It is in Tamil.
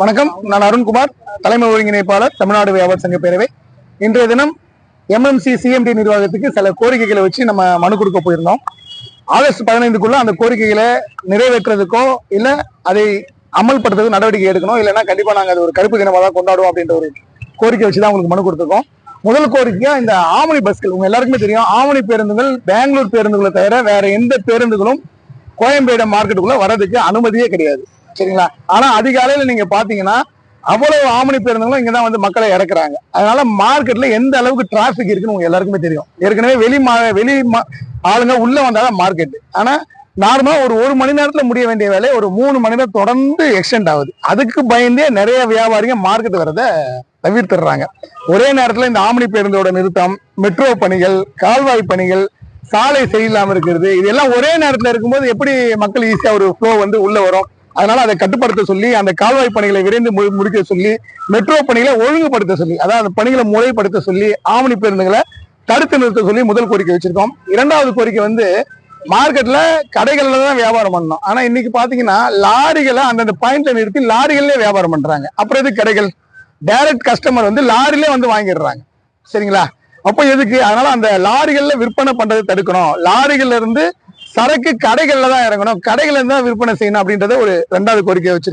வணக்கம். நான் அருண்குமார் தலைமை ஒருங்கிணைப்பாளர் தமிழ்நாடு வியாபார சங்க பேரவை. இன்றைய தினம் எம்எம்சி சிஎம்டி நிர்வாகத்துக்கு சில கோரிக்கைகளை வச்சு நம்ம மனு கொடுக்க போயிருந்தோம். ஆகஸ்ட் பதினைந்துக்குள்ள அந்த கோரிக்கைகளை நிறைவேற்றுறதுக்கோ இல்ல அதை அமல்படுத்துறதுக்கு நடவடிக்கை எடுக்கணும். இல்லைன்னா கண்டிப்பா நாங்க அது ஒரு கருப்பு தினமாக தான் கொண்டாடுவோம் அப்படின்ற ஒரு கோரிக்கை வச்சு தான் உங்களுக்கு மனு கொடுத்துருக்கோம். முதல் கோரிக்கையா இந்த ஆவணி பஸ்கள் உங்க எல்லாருக்குமே தெரியும் ஆவணி பேருந்துகள் பெங்களூர் பேருந்துகளை தவிர வேற எந்த பேருந்துகளும் கோயம்பேடு மார்க்கெட்டுக்குள்ள வர்றதுக்கு அனுமதியே கிடையாது. சரிங்களா? ஆனா அதிகாலையில நீங்க பாத்தீங்கன்னா அவ்வளவு ஆமணி பேருந்துகளும் இங்கதான் வந்து மக்களை இறக்குறாங்க. அதனால மார்க்கெட்ல எந்த அளவுக்கு டிராபிக் இருக்குன்னு உங்க எல்லாருக்குமே தெரியும். ஏற்கனவே வெளி மா வெளி ஆளுங்க உள்ள வந்தாதான் மார்க்கெட் ஆனா நார்மலா ஒரு ஒரு மணி நேரத்துல முடிய வேண்டிய வேலை ஒரு மூணு மணி நேரம் தொடர்ந்து எக்ஸ்டெண்ட் ஆகுது. அதுக்கு பயந்தே நிறைய வியாபாரிங்க மார்க்கெட் வரத தவிர்த்துடுறாங்க. ஒரே நேரத்துல இந்த ஆமணி பேருந்தோட நிறுத்தம் மெட்ரோ பணிகள் கால்வாய் பணிகள் சாலை சரியில்லாம இருக்கிறது இதெல்லாம் ஒரே நேரத்துல இருக்கும்போது எப்படி மக்கள் ஈஸியா ஒரு ஃப்ளோ வந்து உள்ள வரும்? அதனால அதை கட்டுப்படுத்த சொல்லி அந்த கால்வாய் பணிகளை விரைந்து முடிக்க சொல்லி மெட்ரோ பணிகளை ஒழுங்குபடுத்த சொல்லி அதாவது அந்த பணிகளை முறைப்படுத்த சொல்லி ஆவணி பேருந்துகளை தடுத்து நிறுத்த சொல்லி முதல் கோரிக்கை வச்சிருக்கோம். இரண்டாவது கோரிக்கை வந்து மார்க்கெட்ல கடைகள்ல தான் வியாபாரம் பண்ணணும். ஆனா இன்னைக்கு பாத்தீங்கன்னா லாரிகளை அந்தந்த பாயிண்ட்ல நிறுத்தி லாரிகள்லயே வியாபாரம் பண்றாங்க. அப்புறம் எது கடைகள்? டைரக்ட் கஸ்டமர் வந்து லாரிலே வந்து வாங்கிடுறாங்க. சரிங்களா? அப்போ எதுக்கு? அதனால அந்த லாரிகள்ல விற்பனை பண்றதை தடுக்கணும். லாரிகள்ல இருந்து சரக்கு கடைகள்ல தான் இறங்கணும். கடைகள்ல தான் விற்பனை செய்யணும் அப்படின்றத ஒரு ரெண்டாவது கோரிக்கை வச்சிருக்கோம்.